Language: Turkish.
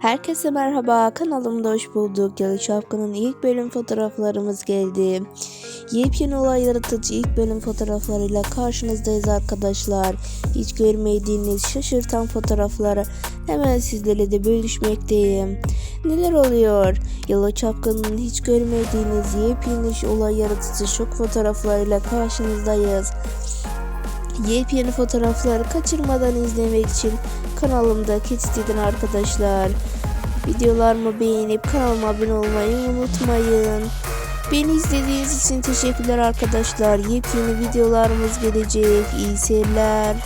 Herkese merhaba kanalımda hoş bulduk. Yalı Çapkın'ın ilk bölüm fotoğraflarımız geldi. Yepyeni olay yaratıcı ilk bölüm fotoğraflarıyla karşınızdayız arkadaşlar. Hiç görmediğiniz şaşırtan fotoğrafları hemen sizlerle de bölüşmekteyim. Neler oluyor? Yalı Çapkın'ın hiç görmediğiniz yepyeni olay yaratıcı şok fotoğraflarıyla karşınızdayız. Yepyeni fotoğrafları kaçırmadan izlemek için kanalımda Kitstedin arkadaşlar. Videolarımı beğenip kanalıma abone olmayı unutmayın. Beni izlediğiniz için teşekkürler arkadaşlar. Yepyeni videolarımız gelecek. İyi seyirler.